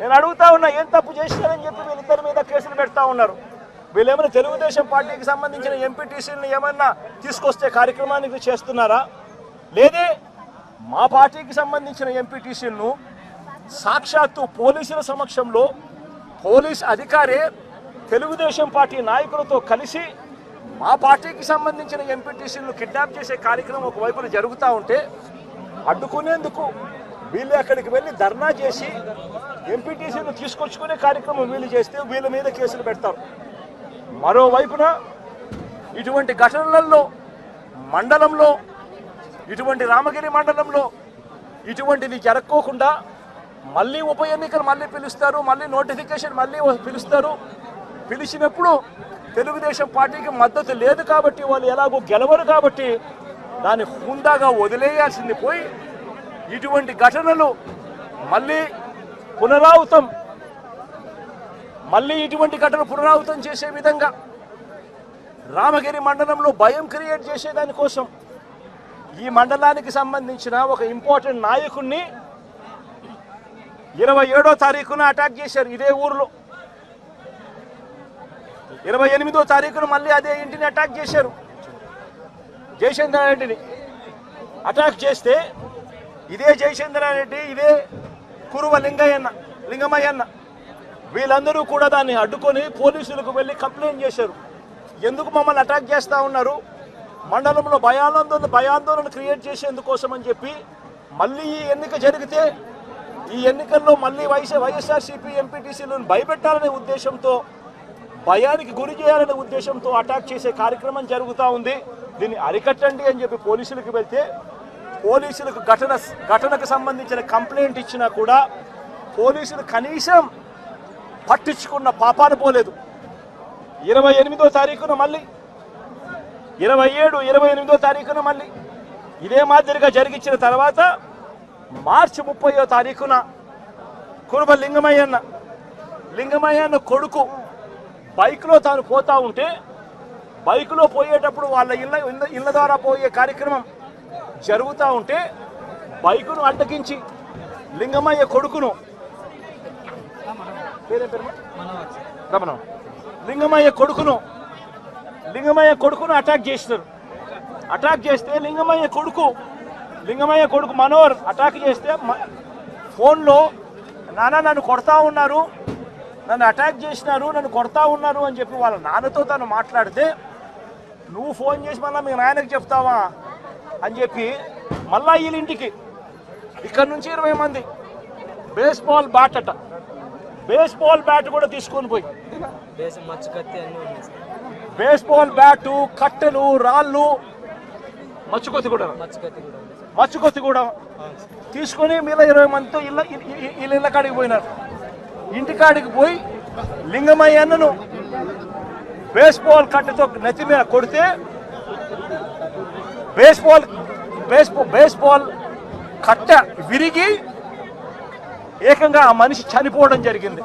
నేను అడుగుతా ఉన్నా ఏం తప్పు చేసినారని చెప్పి వీళ్ళిద్దరి మీద కేసులు పెడతా ఉన్నారు. వీళ్ళేమైనా తెలుగుదేశం పార్టీకి సంబంధించిన ఎంపీటీసీని ఏమన్నా తీసుకొస్తే కార్యక్రమానికి చేస్తున్నారా? లేదే మా పార్టీకి సంబంధించిన ఎంపీటీసీలను సాక్షాత్తు పోలీసుల సమక్షంలో పోలీస్ అధికారే తెలుగుదేశం పార్టీ నాయకులతో కలిసి మా పార్టీకి సంబంధించిన ఎంపీటీసీలను కిడ్నాప్ చేసే కార్యక్రమం ఒకవైపున జరుగుతూ ఉంటే అడ్డుకునేందుకు వీళ్ళు అక్కడికి వెళ్ళి ధర్నా చేసి ఎంపీటీసీని తీసుకొచ్చుకునే కార్యక్రమం వీళ్ళు చేస్తే వీళ్ళ మీద కేసులు పెడతారు. మరోవైపున ఇటువంటి ఘటనలలో మండలంలో ఇటువంటి రామగిరి మండలంలో ఇటువంటిది జరక్కోకుండా మళ్ళీ ఉప ఎన్నికలు మళ్ళీ పిలుస్తారు మళ్ళీ నోటిఫికేషన్ మళ్ళీ పిలుస్తారు. పిలిచినప్పుడు తెలుగుదేశం పార్టీకి మద్దతు లేదు కాబట్టి వాళ్ళు ఎలాగో గెలవరు కాబట్టి దాన్ని హుందాగా వదిలేయాల్సింది పోయి ఇటువంటి ఘటనలు మళ్ళీ పునరావృతం మళ్ళీ ఇటువంటి ఘటన పునరావృతం చేసే విధంగా రామగిరి మండలంలో భయం క్రియేట్ చేసేదాని కోసం ఈ మండలానికి సంబంధించిన ఒక ఇంపార్టెంట్ నాయకుడిని ఇరవై ఏడో తారీఖున అటాక్ చేశారు ఇదే ఊర్లో. ఇరవై ఎనిమిదో తారీఖున మళ్ళీ అదే ఇంటిని అటాక్ చేశారు. జయచంద్రారెడ్డిని అటాక్ చేస్తే ఇదే జయచంద్రారెడ్డి ఇదే కురువ లింగయ్యన్న లింగమయ్యన్న. వీళ్ళందరూ కూడా దాన్ని అడ్డుకొని పోలీసులకు వెళ్ళి కంప్లైంట్ చేశారు. ఎందుకు మమ్మల్ని అటాక్ చేస్తూ ఉన్నారు? మండలంలో భయాందోళన భయాందోళన క్రియేట్ చేసేందుకోసం అని చెప్పి మళ్ళీ ఈ ఎన్నిక జరిగితే ఈ ఎన్నికల్లో మళ్ళీ వైఎస్ వైఎస్ఆర్సీపీ ఎంపీటీసీలను భయపెట్టాలనే ఉద్దేశంతో భయానికి గురి చేయాలనే ఉద్దేశంతో అటాక్ చేసే కార్యక్రమం జరుగుతూ ఉంది. దీన్ని అరికట్టండి అని చెప్పి పోలీసులకు వెళ్తే పోలీసులకు ఘటన ఘటనకు సంబంధించిన కంప్లైంట్ ఇచ్చినా కూడా పోలీసులు కనీసం పట్టించుకున్న పాపాన పోలేదు. ఇరవై ఎనిమిదో తారీఖున మళ్ళీ ఇరవై ఏడు ఇరవై ఎనిమిదో తారీఖున మళ్ళీ ఇదే మాదిరిగా జరిగించిన తర్వాత మార్చి ముప్పయో తారీఖున కురుబ లింగమయ్యన్న లింగమయ్యన్న కొడుకు బైక్లో తాను పోతా ఉంటే బైక్లో పోయేటప్పుడు వాళ్ళ ఇళ్ళ ఇళ్ళ- ఇళ్ళ ద్వారా పోయే కార్యక్రమం జరుగుతూ ఉంటే బైకును అడ్డగించి లింగమయ్య కొడుకును. రమణ. లింగమయ్య కొడుకును లింగమయ్య కొడుకును అటాక్ చేస్తారు అటాక్ చేస్తే లింగమయ్య కొడుకు లింగమయ్య కొడుకు మనోహర్ అటాక్ చేస్తే ఫోన్లో నాన్న నన్ను కొడతా ఉన్నారు నన్ను అటాక్ చేసినారు నన్ను కొడతా ఉన్నారు అని చెప్పి వాళ్ళ నాన్నతో తను మాట్లాడితే నువ్వు ఫోన్ చేసి మళ్ళీ మీ నాయనకు చెప్తావా? అని చెప్పి మళ్ళా వీళ్ళ ఇంటికి ఇక్కడ నుంచి ఇరవై మంది. బేస్బాల్ బ్యాట్ అట. బేస్బాల్ బ్యాట్ కూడా తీసుకొని పోయి. బేస్బాల్ బ్యాటు కట్టెలు రాళ్ళు మచ్చుకొత్తి కూడా. మచ్చుకొత్తి కూడా. తీసుకొని మీద ఇరవై మందితో ఇళ్ళ వీళ్ళ ఇళ్ళ కాడికి పోయినారు. ఇంటికాడికి పోయి లింగమయ్యన్నను బేస్బాల్ కట్టెతో నెత్తి మీద కొడితే బేస్బాల్ బేస్బాల్ బేస్బాల్ కట్ట విరిగి ఏకంగా ఆ మనిషి చనిపోవడం జరిగింది.